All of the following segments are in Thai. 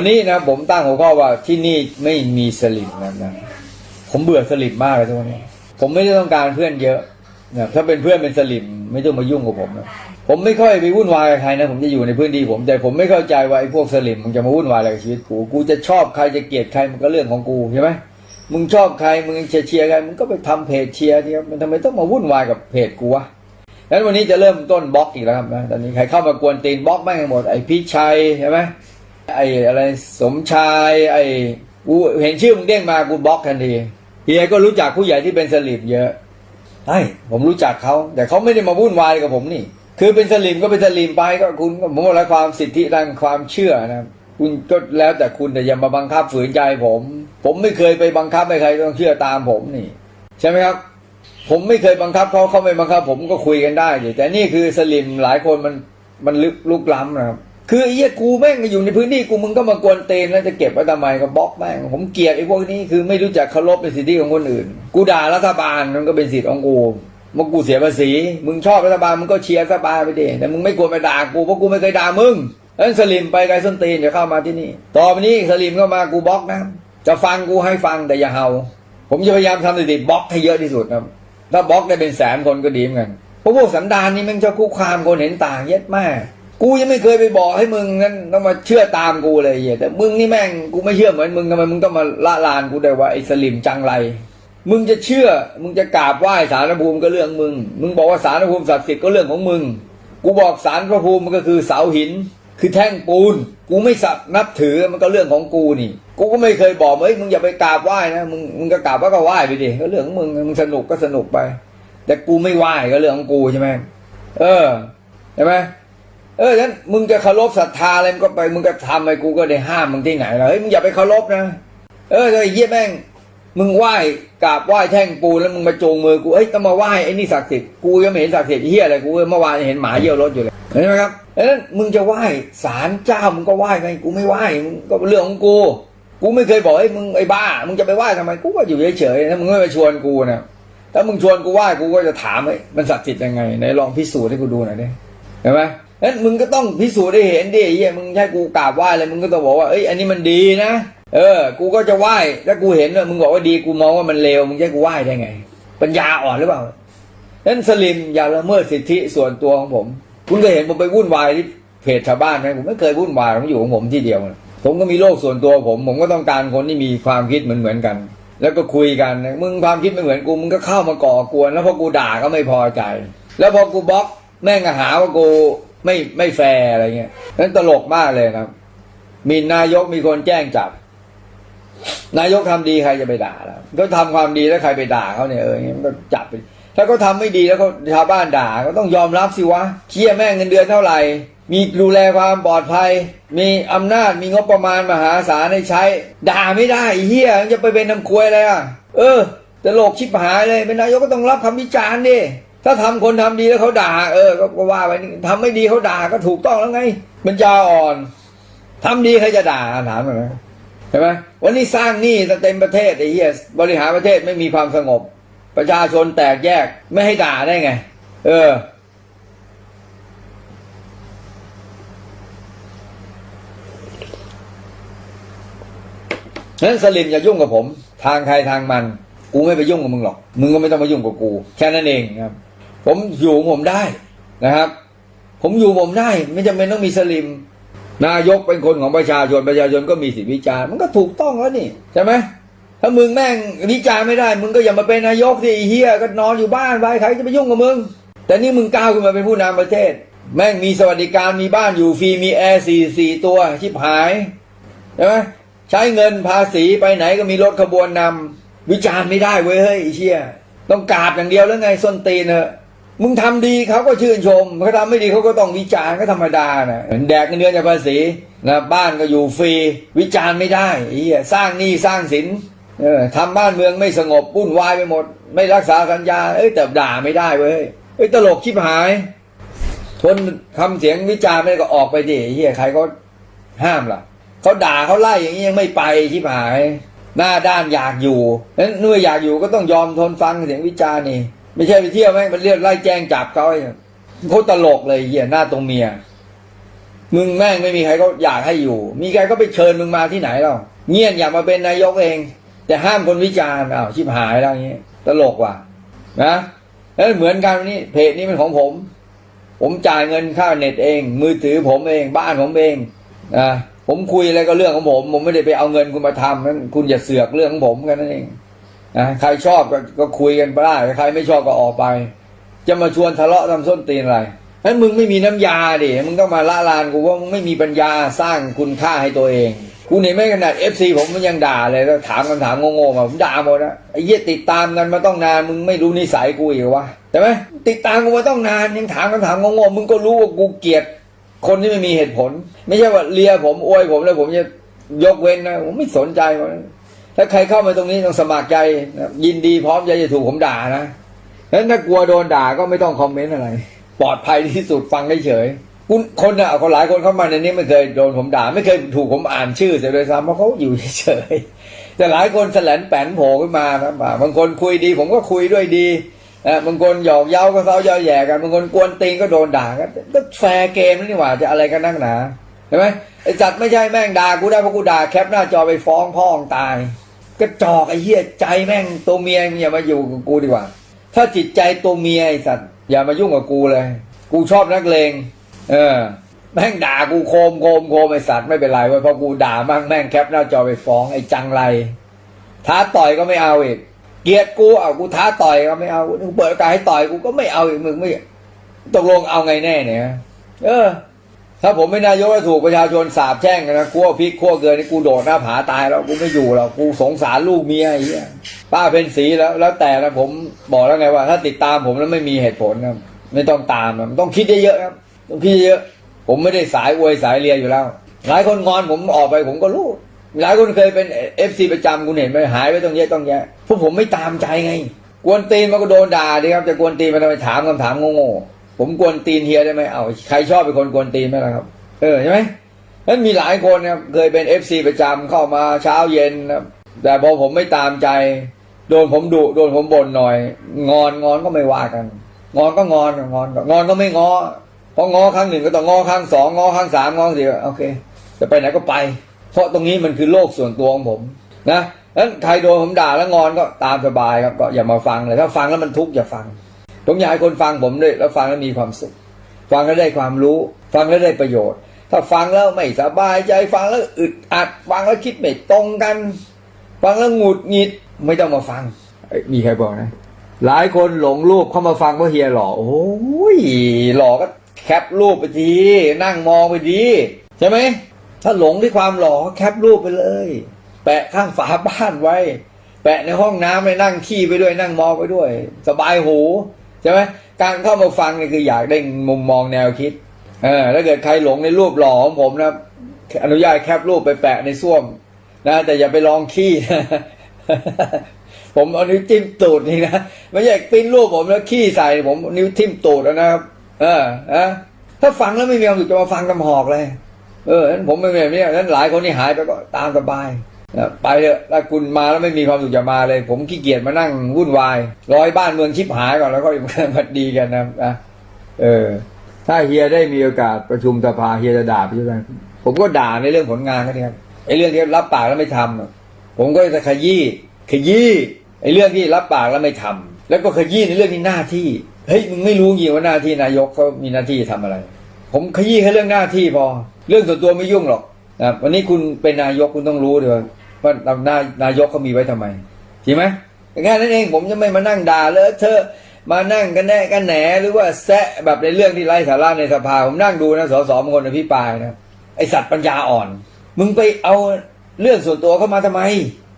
วันนี้นะผมตั้งหัวข้อว่าที่นี่ไม่มีสลิมนะนะผมเบื่อสลิมมากเลยทุกวันนี้ ผมไม่ได้ต้องการเพื่อนเยอะนะถ้าเป็นเพื่อนเป็นสลิมไม่ต้องมายุ่งกับผมนะผมไม่ค่อยไปวุ่นวายกับใครนะผมจะอยู่ในพื้นที่ผมแต่ผมไม่เข้าใจว่าไอ้พวกสลิมมึงจะมาวุ่นวายอะไรกับชีวิตกูกูจะชอบใครจะเกลียดใครมันก็เรื่องของกูใช่ไหมมึงชอบใครมึงจะเชียร์ใครมึงก็ไปทำเพจเชียร์ที่มันทำไมต้องมาวุ่นวายกับเพจกูวะงั้นวันนี้จะเริ่มต้นบล็อกอีกแล้วครับนะตอนนี้ใครเข้ามากวนตีนบล็อกแม่งหมดไอ้พี่ชัยใช่ไหม ไอ้อะไรสมชาย ไอ้กูเห็นชื่อมึงเด้งมากูบล็อกทันทีเฮียก็รู้จักผู้ใหญ่ที่เป็นสลิมเยอะใช่ผมรู้จักเขา แต่เขาไม่ได้มาวุ่นวายกับผมนี่ คือเป็นสลิมก็เป็นสลิมไปก็คุณก็ผมว่าแล้วความสิทธิทางความเชื่อนะครับคุณก็แล้วแต่คุณแต่อย่ามาบังคับฝืนใจผม ผมไม่เคยไปบังคับให้ใครต้องเชื่อตามผมนี่ ใช่ไหมครับ ผมไม่เคยบังคับเขาเขาไม่บังคับ ผมก็คุยกันได้อยู่แต่นี่คือสลิมหลายคนมันมันลึกลุกล้ำนะครับ คือไอ้เหี้ยกูแม่งอยู่ในพื้นที่กูมึงก็มากวนเตนแล้วจะเก็บไว้ทำไมก็บล็อกแม่งผมเกลียดไอ้พวกนี้คือไม่รู้จักเคารพในสิทธิของคนอื่น กูด่ารัฐบาลมันก็เป็นสิทธิ์ของกูเมื่อกูเสียภาษี มึงชอบรัฐบาลมึงก็เชียร์รัฐบาลไปดิแต่มึงไม่ควรไปด่ากูเพราะกูไม่เคยด่ามึงเอ้นสลิมไปไกลส้นตีนอย่าเข้ามาที่นี่ต่อไปนี้สลิมเข้ามากูบล็อกนะจะฟังกูให้ฟังแต่อย่าเห่าผมจะพยายามทำสถิติบล็อกให้เยอะที่สุดครับถ้าบล็อกได้เป็นแสนคนก็ดีเหมือนกันเพราะพวกสันดานนี่มันชอบคุกคามคนเห็นต่างเย็ดม่กู กูยังไม่เคยไปบอกให้มึงนั้นต้องมาเชื่อตามกูเลยเหี้ยแต่มึงนี่แม่งกูไม่เชื่อเหมือนมึงทำไมมึงต้องมาละลานกูได้ว่าไอ้สลิมจังไร มึงจะเชื่อ มึงจะกราบไหว้สารพูมิก็เรื่องมึง มึงบอกว่าสารพูมิศักดิ์สิทธิ์ก็เรื่องของมึง กูบอกสารพระภูมิมันก็คือเสาหิน คือแท่งปูน กูไม่สักนับถือมันก็เรื่องของกูนี่ กูก็ไม่เคยบอกเฮ้ยมึงอย่าไปกราบไหว้นะมึงมึงก็กราบว่าก็ไหว้ไปดิก็เรื่องของมึงมึงสนุกก็สนุกไป แต่กูไม่ไหว้ก็เรื่องของกูใช่ไหมเออใช่ไหม เออฉะนั้นมึงจะเคารพศรัทธาอะไรมึงก็ไปมึงก็ทำไปกูก็ได้ห้ามมึงที่ไหนล่ะเฮ้ยมึงอย่าไปเคารพนะ เออไอ้เหี้ยแม่งมึงไหว้กราบไหว้แท่งปูนแล้วมึงมาจงมือกูเอ้ยต้องมาไหว้ไอ้นี่ศักดิ์สิทธิ์กูยังไม่เห็นศักดิ์สิทธิ์เฮียอะไรกูเมื่อวานเห็นหมาเยี่ยวรถอยู่เลยเห็นไหมครับดังนั้นมึงจะไหว้ศาลเจ้ามึงก็ไหว้ไงกูไม่ไหว้มึงก็เรื่องของกู กูไม่เคยบอกให้มึงไอ้บ้า มึงจะไปไหว้ทำไมกูก็อยู่เฉยๆถ้ามึงไม่ไปชวนกูนะถ้ามึงชวนกูไหว้กูก็จะถามไอ้ยมันศักดิ์สิทธิ์ยังไงไหนลองพิสูจน์ให้กูดูหน่อยดิเห็นไหม นั้นมึงก็ต้องพิสูจน์ได้เห็นดิไอ้เฮียมึงให้กูกราบไหว้เลยมึงก็ต้องบอกว่าเอ้ยอันนี้มันดีนะ เออ กูก็จะไหว้ถ้ากูเห็นว่ามึงบอกว่าดีกูมองว่ามันเลวมึงจะให้กูไหว้ได้ไง ปัญญาอ่อนหรือเปล่านั้นสลิมอย่าละเมิดสิทธิส่วนตัวของผม คุณเคยเห็นผมไปวุ่นวายที่เพจชาวบ้านไหมผมไม่เคยวุ่นวายผมอยู่ของผมที่เดียว ผมก็มีโลกส่วนตัวผม ผมก็ต้องการคนที่มีความคิดเหมือนเหมือนกัน แล้วก็คุยกันมึงความคิดไม่เหมือนกูมึงก็เข้ามาก่อกวน แล้วพอกูด่าก็ไม่พอใจ แล้วพอกูบล็อกแม่งก็หาว่ากู ไม่ไม่แฟร์อะไรเงี้ยนั้นตลกมากเลยครับ มีนายกมีคนแจ้งจับ นายกทำดีใครจะไปด่าแล้วก็ทำความดีแล้วใครไปด่าเขาเนี่ยเอออย่างงี้มันก็จับไปถ้าเขาทำไม่ดีแล้วเขาชาวบ้านด่าก็ต้องยอมรับสิวะเคี่ยแม่งเงินเดือนเท่าไหร่ มีดูแลความปลอดภัย มีอำนาจมีงบประมาณมหาศาลให้ใช้ ด่าไม่ได้เฮียจะไปเป็นน้ำควยอะไรอะ เออตลกชิบหายเลยเป็นนายกก็ต้องรับคำวิจารณ์ดิ ถ้าทำคนทำดีแล้วเขาด่า เออ ก็ว่าไปนี่ทำไม่ดีเขาด่าก็ถูกต้องแล้วไงมันยาอ่อนทำดีใครจะด่าถามไหมใช่ไหมวันนี้สร้างหนี้เต็มประเทศไอ้เหี้ยบริหารประเทศไม่มีความสงบ ประชาชนแตกแยกไม่ให้ด่าได้ไง เออฉะนั้นสลิมอย่ายุ่งกับผม ทางใครทางมัน กูไม่ไปยุ่งกับมึงหรอก มึงก็ไม่ต้องมายุ่งกับกู แค่นั้นเองครับ ผมอยู่ผมได้นะครับ ผมอยู่ผมได้ ไม่จำเป็นต้องมีสลิม นายกเป็นคนของประชาชนประชาชนก็มีสิทธิวิจารณ์มันก็ถูกต้องแล้วนี่ใช่ไหมถ้ามึงแม่งวิจารณ์ไม่ได้ มึงก็อย่ามาเป็นนายกสิไอ้เฮียก็นอนอยู่บ้านไปใครจะไปยุ่งกับมึง แต่นี่มึงก้าวขึ้นมาเป็นผู้นำประเทศ แม่งมีสวัสดิการมีบ้านอยู่ฟรีมีแอร์สี่สี่ตัวชิบหายใช่ไหมใช้เงินภาษีไปไหนก็มีรถขบวนนำวิจารณ์ไม่ได้เว้ยเฮ้ยเชี่ยต้องกราบอย่างเดียวแล้วไงส้นตีนเถอะ มึงทำดีเขาก็ชื่นชมเขาทำไม่ดีเขาก็ต้องวิจารณ์ก็ธรรมดานะเหมือนแดกเงินเดือนจากภาษีนะบ้านก็อยู่ฟรีวิจารณ์ไม่ได้อ้เหี้ยสร้างหนี้สร้างสินเออทำบ้านเมืองไม่สงบวุ่นวายไปหมด ไม่รักษาสัญญาเอ้ยแต่ด่าไม่ได้เว้ยเอ้ยตลกชิบหาย ทนคำเสียงวิจารณ์ไม่ก็ออกไปดิเฮียใครก็ห้ามล่ะเขาด่าเขาไล่อย่างนี้ยังไม่ไปชิบหาย หน้าด้านอยากอยู่นั้นเมื่ออยากอยู่ก็ต้องยอมทนฟังเสียงวิจารณ์นี่ ไม่ใช่ไปเที่ยวแม่งมันเรียกไล่แจ้งจับเขาไอ้โคตรตลกเลยเฮียหน้าตรงเมีย มึงแม่งไม่มีใครก็อยากให้อยู่ มีใครก็ไปเชิญมึงมาที่ไหนหรอกเงียบอยากมาเป็นนายกเอง แต่ห้ามคนวิจารณ์อ้าวชิบหายแล้วอย่างนี้ตลกว่ะ นะแล้วเหมือนกันนี่เพจนี้เป็นของผม ผมจ่ายเงินค่าเน็ตเอง มือถือผมเอง บ้านผมเองนะผมคุยอะไรก็เรื่องของผม ผมไม่ได้ไปเอาเงินคุณมาทำนั้นคุณอย่าเสือกเรื่องของผมกันนั่นเอง นะใครชอบก็ก็คุยกันไปได้ใครไม่ชอบก็ออกไป จะมาชวนทะเลาะทำส้นตีนอะไรนั้นมึงไม่มีน้ำยาดิมึงต้องมาละลานกูว่ามึงไม่มีปัญญาสร้างคุณค่าให้ตัวเองกูเนี่ยไม่ขนาดเอฟซีผมมันยังด่าเลยแล้วถามคำถามโง่ๆมาผมด่าหมดนะไอ้เหี้ยติดตามกันมาต้องนานมึงไม่รู้นิสัยกูอีกเหรอวะใช่ไหมติดตามกูมาต้องนานยังถามคำถามโง่ๆมึงก็รู้ว่ากูเกลียดคนที่ไม่มีเหตุผล ไม่ใช่ว่าเลียผมอวยผมแล้วผมจะยกเว้นนะผมไม่สนใจมัน ถ้าใครเข้ามาตรงนี้ต้องสมัครใจยินดีพร้อมใจจะถูกผมด่านะนั้นถ้ากลัวโดนด่าก็ไม่ต้องคอมเมนต์อะไร ปลอดภัยที่สุดฟังได้เฉยคุณคนอะคนหลายคนเข้ามาในนี้ไม่เคยโดนผมด่า ไม่เคยถูกผมอ่านชื่อเสียเลยซ้ำเพราะเขาอยู่เฉยแต่หลายคนแสลนแปนโผล่ขึ้นมาครับบางคนคุยดีผมก็คุยด้วยดีอะบางคนหยอกเย้าก็เซ้าเย้าแย่กันบางคนกวนตีนก็โดนด่ากันก็แฟร์เกมนี่หว่าจะอะไรกันนักหนาเห็นไหมไอ้จัดไม่ใช่แม่งด่ากูได้เพราะกูด่าแคปหน้าจอไปฟ้องพ่อองตาย กระจอกไอ้เหี้ยใจแม่งตัวเมียมึงอย่ามาอยู่กับกูดีกว่า ถ้าจิตใจตัวเมียไอ้สัตว์อย่ามายุ่งกับกูเลย กูชอบนักเลงเออ แม่งด่ากูโคมโคมโคมไอ้สัตว์ไม่เป็นไรเว้ยเพราะกูด่ามั่งแม่งแคปหน้าจอไปฟ้องไอ้จังไร ท้าต่อยก็ไม่เอาอีกเกลียดกูเอากูท้าต่อยก็ไม่เอากูเปิดโอกาสให้ต่อยกูก็ไม่เอาอีกมึงไม่ตกลงเอาไงแน่เนี่ยเออ ถ้าผมไม่นายกแล้วถูกประชาชนสาบแช่งกันนะขั้วพริกขั้วเกลือนี่กูโดดหน้าผาตายแล้วกูไม่อยู่แล้วกูสงสารลูกเมียไอ้เหี้ยป้าเป็นสีแล้ว แล้วแต่นะผมบอกแล้วไงว่า ถ้าติดตามผมแล้วไม่มีเหตุผลนะไม่ต้องตามนะต้องคิดเยอะๆครับต้องคิดเยอะผมไม่ได้สายอวยสายเลียอยู่แล้ว หลายคนงอนผมออกไปผมก็รู้ หลายคนเคยเป็นเอฟซีประจำคุณเห็นไหมหายไปต้องเยอะต้องแยะพวกผมไม่ตามใจไง กวนตีนมันก็โดนด่าดิครับจะกวนตีนมันทำไมถามคำถามโง่ๆ ผมกวนตีนเฮียได้ไหมเอาใครชอบเป็นคนกวนตีนไหมล่ะครับ เออใช่ไหมนั้นมีหลายคนนะครับเคยเป็นเอฟซีประจำเข้ามาเช้าเย็นนะครับแต่พอผมไม่ตามใจ โดนผมดุโดนผมบ่นหน่อย งอนงอนก็ไม่ว่ากัน งอนก็งอนงอนก็งอนก็ไม่งอพองอครั้งหนึ่งก็ต้องงอครั้งสองงอครั้งสามงอครั้งสี่โอเค จะไปไหนก็ไป เพราะตรงนี้มันคือโลกส่วนตัวของผมนะนั้นใครโดนผมด่าแล้วงอนก็ตามสบายครับก็อย่ามาฟังเลยถ้าฟังแล้วมันทุกข์อย่าฟัง ผมอยากให้คนฟังผมด้วยแล้วฟังแล้วมีความสุข ฟังแล้วได้ความรู้ ฟังแล้วได้ประโยชน์ ถ้าฟังแล้วไม่สบายใจฟังแล้วอึดอัด ฟังแล้วคิดไม่ตรงกัน ฟังแล้วหงุดหงิดไม่ต้องมาฟังมีใครบอกนะหลายคนหลงรูปเข้ามาฟังเพราะเฮียหล่อโอ้ยหล่อก็แคปรูปไปดีนั่งมองไปดีใช่ไหมถ้าหลงที่ความหล่อก็แคปรูปไปเลย แปะข้างฝาบ้านไว้ แปะในห้องน้ำไปนั่งขี้ไปด้วยนั่งมองไปด้วย สบายหู ใช่ไหมการเข้ามาฟังนี่คืออยากได้มุมมองแนวคิดเออถ้าเกิดใครหลงในรูปหล่อของผมนะอนุญาตแคปรูปไปแปะในส้วมนะแต่อย่าไปลองขี้นะผมเอานิ้วจิ้มตูดนี่นะไม่ใช่ปิ้นรูปผมแล้วขี้ใส่ผมนิ้วทิ่มตูดแล้วนะครับ เออนะถ้าฟังแล้วไม่มีความสุขจะมาฟังตำหอกเลย เออนั้นผมไม่เป็นแบบนี้นั้นหลายคนที่หายไปก็ตามสบาย ไปเถอะถ้าคุณมาแล้วไม่มีความสุขอย่ามาเลย ผมขี้เกียจมานั่งวุ่นวายร้อยบ้านเมืองชิบหายก่อนแล้วก็มาดีกันนะนะเออ ถ้าเฮียได้มีโอกาสประชุมสภาเฮียจะด่าพี่ไหมผมก็ด่าในเรื่องผลงานก็ได้ครับไอ้เรื่องที่รับปากแล้วไม่ทำอะผมก็จะขยี้ขยี้ไอ้เรื่องที่รับปากแล้วไม่ทำแล้วก็ขยี้ในเรื่องที่หน้าที่เฮ้ยมึงไม่รู้จริงว่าหน้าที่นายกเขามีหน้าที่ทำอะไร ผมขยี้แค่เรื่องหน้าที่พอ เรื่องส่วนตัวไม่ยุ่งหรอกนะวันนี้คุณเป็นนายกคุณต้องรู้ด้วย ว่าหน้านายกเขามีไว้ทำไมใช่ไหมแค่นั้นเองผมจะไม่มานั่งด่าเลอะเธอะมานั่งกันแน่กันแหนหรือว่าแซะแบบในเรื่องที่ไร้สาระในสภาผมนั่งดูนะสสบางคนอภิปรายนะไอสัตว์ปัญญาอ่อน มึงไปเอาเรื่องส่วนตัวเข้ามาทำไม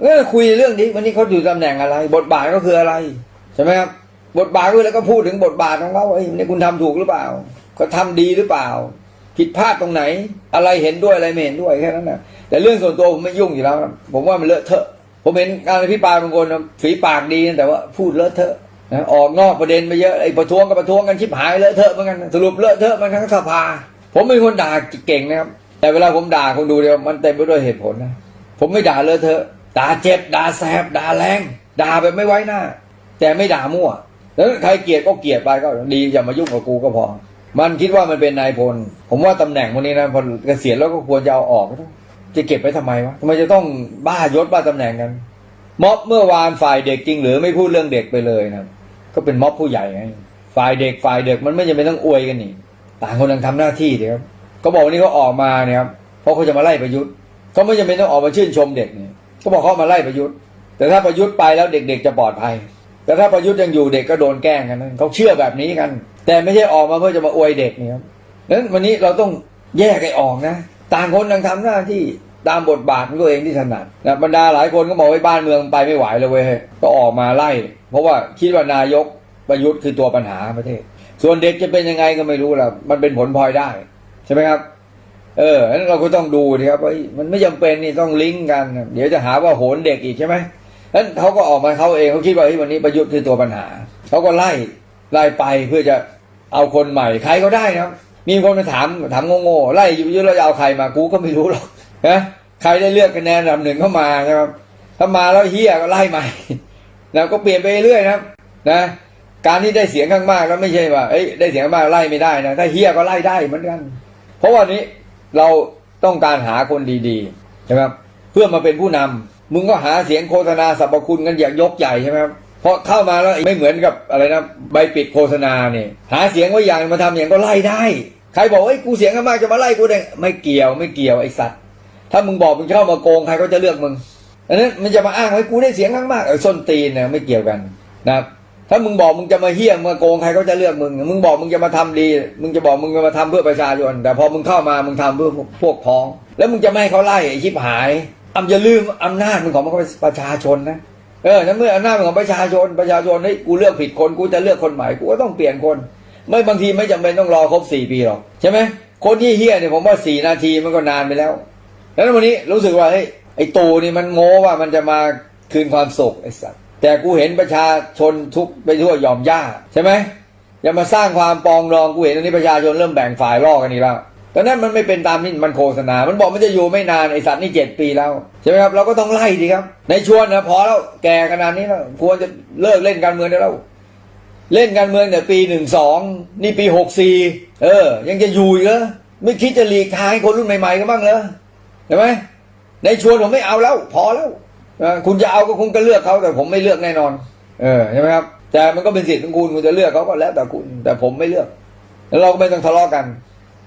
เออคุยเรื่องนี้วันนี้เขาอยู่ตำแหน่งอะไร บทบาทก็คืออะไรใช่ไหมครับบทบาทก็คือแล้วก็พูดถึงบทบาทของเขาว่าเอ้ยนี่ยคุณทำถูกหรือเปล่าเขาทำดีหรือเปล่า ผิดพลาดตรงไหน อะไรเห็นด้วยอะไรไม่เห็นด้วยแค่นั้นนะ แต่เรื่องส่วนตัวผมไม่ยุ่งอยู่แล้วนะผมว่ามันเลอะเทอะ ผมเห็นการอภิปรายบางคนนะฝีปากดีนะแต่ว่าพูดเลอะเทอะนะออกนอกประเด็นไปเยอะไอ้ประท้วงกับประท้วงกันชิบหายเลอะเทอะเหมือนกันสรุปเลอะเทอะมันทั้งสภา ผมเป็นคนด่าเก่งนะครับแต่เวลาผมด่าคนดูเดียวมันเต็มไปด้วยเหตุผลนะผมไม่ด่าเลอะเทอะด่าเจ็บด่าแสบด่าแรงด่าแบบไม่ไว้หน้า แต่ไม่ด่ามั่วแล้วใครเกลียดก็เกลียดไปก็ดีอย่ามายุ่งกับกูก็พอ มันคิดว่ามันเป็นนายพลผมว่าตำแหน่งวันนี้นะพอเกษียณแล้วก็ควรจะเอาออก จะเก็บไว้ทำไมวะทำไมจะต้องบ้ายศบ้าตำแหน่งกัน ม็อบเมื่อวานฝ่ายเด็กจริงหรือไม่พูดเรื่องเด็กไปเลยนะก็เป็นม็อบผู้ใหญ่ไงฝ่ายเด็กฝ่ายเด็กมันไม่จำเป็นต้องอวยกันนี่ต่างคนต่างทำหน้าที่เดีครับก็บอกวันนี้เขาออกมาเนี่ยครับเพราะเขาจะมาไล่ประยุทธ์เขาไม่จำเป็นต้องออกมาชื่นชมเด็กเนี่ยเขาบอกเขามาไล่ประยุทธ์ แต่ถ้าประยุทธ์ไปแล้วเด็กๆจะปลอดภัย แต่ถ้าประยุทธ์ยังอยู่เด็กก็โดนแกล้งกันนั้นเขาเชื่อแบบนี้กัน แต่ไม่ใช่ออกมาเพื่อจะมาอวยเด็กเนี่ยครับนั้นวันนี้เราต้องแยกไอ้ออกนะ ต่างคนต่างทำหน้าที่ตามบทบาทของตัวเองที่ถนัดนะบรรดาหลายคนก็บอกว่าบ้านเมืองไปไม่ไหวเลยเว้ยก็ออกมาไล่ เพราะว่าคิดว่านายกประยุทธ์คือตัวปัญหาประเทศ ส่วนเด็กจะเป็นยังไงก็ไม่รู้ละมันเป็นผลพลอยได้ ใช่ไหมครับ เออนั้นเราก็ต้องดูดีครับว่ามันไม่จำเป็นนี่ต้องลิงก์กัน เดี๋ยวจะหาว่าโหนเด็กอีกใช่ไหมนั้นเขาก็ออกมาเขาเองเขาคิดว่าเฮ้ยวันนี้ประยุทธ์คือตัวปัญหาเขาก็ไล่ไล่ไปเพื่อจะเอาคนใหม่ใครก็ได้นะครับ มีคนมาถามถามโง่ๆไล่อยู่เยอแล้วจะเอาใครมากูก็ไม่รู้หรอกนะใครได้เลือกคะแนนอันดับหนึ่งเข้ามานะครับถ้ามาแล้วเฮียก็ไล่ใหม่นะก็เปลี่ยนไปเรื่อยนะนะ การที่ได้เสียงข้างมากแล้วไม่ใช่ว่าเอ้ยได้เสียงมากไล่ไม่ได้นะถ้าเฮียก็ไล่ได้เหมือนกัน เพราะว่านี้เราต้องการหาคนดีๆใช่ไหมเพื่อมาเป็นผู้นำมึงก็หาเสียงโฆษณาสรรพคุณกันอย่างยกใหญ่ใช่ไหมครับ เพราะเข้ามาแล้วไม่เหมือนกับอะไรนะใบปิดโฆษณาเนี่ยหาเสียงไว้อย่างมาทำอย่างก็ไล่ได้ ใครบอกเอ้กูเสียงข้ามากจะมาไล่กูได้ไม่เกี่ยวไม่เกี่ยวไอ้สัตว์ ถ้ามึงบอกมึงเข้ามาโกงใครก็จะเลือกมึงอันนั้นมันจะมาอ้างไว้กูได้เสียงข้างมากเออส้นตีนเนี่ยไม่เกี่ยวกันนะครับถ้ามึงบอกมึงจะมาเฮี้ยงมาโกงใครก็จะเลือกมึง มึงบอกมึงจะมาทำดี มึงจะบอกมึงจะมาทำเพื่อประชาชนแต่พอมึงเข้ามามึงทำเพื่อพวกพ้อง แล้วมึงจะไม่ให้เขาไล่ไอ้ชิบหายอำอย่าลืมอำนาจมึงของมันก็เป็นประชาชนนะ เออนั่นเมื่ออำนาจเป็นของประชาชนประชาชนเฮ้ยกูเลือกผิดคนกูจะเลือกคนใหม่กูก็ต้องเปลี่ยนคน ไม่บางทีไม่จำเป็นต้องรอครบสี่ปีหรอกใช่ไหมคนที่เฮี้ยเนี่ยผมว่าสี่นาทีมันก็นานไปแล้ว แล้ววันนี้รู้สึกว่าเฮ้ยไอ้ตูนี่มันโง่ว่ามันจะมาคืนความสุขไอ้สัตว์แต่กูเห็นประชาชนทุกไปทั่วยอมย่าใช่ไหมอย่ามาสร้างความปองรองกูเห็นตอนนี้ประชาชนเริ่มแบ่งฝ่ายล่อกันอีกแล้ว ตอนนั้นมันไม่เป็นตามที่มันโฆษณา มันบอกมันจะอยู่ไม่นานไอสัตว์นี่เจ็ดปีแล้วใช่ไหมครับเราก็ต้องไล่ดีครับ ในชวนนะพอแล้วแก่ขนาดนี้แล้วควรจะเลิกเล่นการเมืองได้แล้วเล่นการเมืองเนี่ยปีหนึ่งสองนี่ปีหกสี่เออ ยังจะอยู่อีกเหรอไม่คิดจะหลีกทางให้คนรุ่นใหม่ๆกันบ้างเหรอเห็นไหมในชวนผมไม่เอาแล้ว พอแล้วคุณจะเอาก็คงจะเลือกเขาแต่ผมไม่เลือกแน่นอน เออใช่ไหมครับแต่มันก็เป็นสิทธิ์ของคุณคุณจะเลือกเขาก็แล้วแต่คุณ แต่ผมไม่เลือก แล้วเราก็ไม่ต้องทะเลาะกัน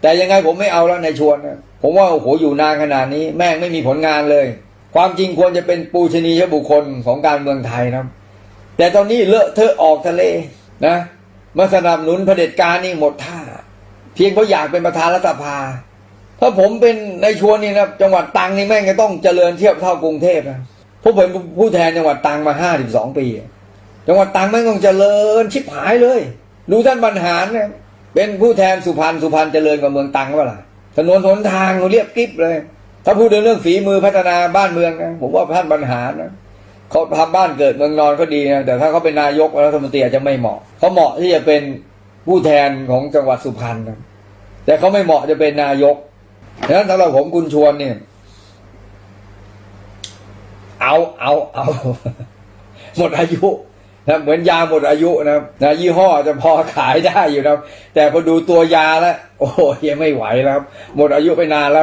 แต่ยังไงผมไม่เอาแล้วในชวนนะผมว่าโอ้โหอยู่นานขนาดนี้ แม่งไม่มีผลงานเลย ความจริงควรจะเป็นปูชนียบุคคลของการเมืองไทยนะแต่ตอนนี้เลอะเทอะออกทะเลนะมาสนับสนุนเผด็จการนี่หมดท่า เพียงเพราะอยากเป็นประธานรัฐสภา ถ้าผมเป็นในชวนนี่นะจังหวัดตังนี่แม่งจะต้องเจริญเทียบเท่ากรุงเทพนะพราะผมเป็นผู้แทนจังหวัดตังมาห้าสิบสองปี จังหวัดตังแม่งต้องเจริญชิบหายเลย ดูท่านบรรหารเนี่ย เป็นผู้แทนสุพรรณสุพรรณเจริญกว่าเมืองตังเปล่าล่ะถนนหนทางเรียบกริบเลย ถ้าพูดเรื่องฝีมือพัฒนาบ้านเมืองนะผมว่าท่านบรรหารนะเขาทำบ้านเกิดเมืองนอนก็ดีนะแต่ถ้าเขาเป็นนายกรัฐมนตรีอาจจะไม่เหมาะเขาเหมาะที่จะเป็นผู้แทนของจังหวัดสุพรรณนะแต่เขาไม่เหมาะจะเป็นนายกฉะนั้นสำหรับผมคุณชวนเนี่ย เอาเอาเอาหมดอายุ นะเหมือนยาหมดอายุนะนะยี่ห้อจะพอขายได้อยู่นะแต่พอดูตัวยาแล้วโอ้ยยังไม่ไหวแล้วหมดอายุไปนานแล้ว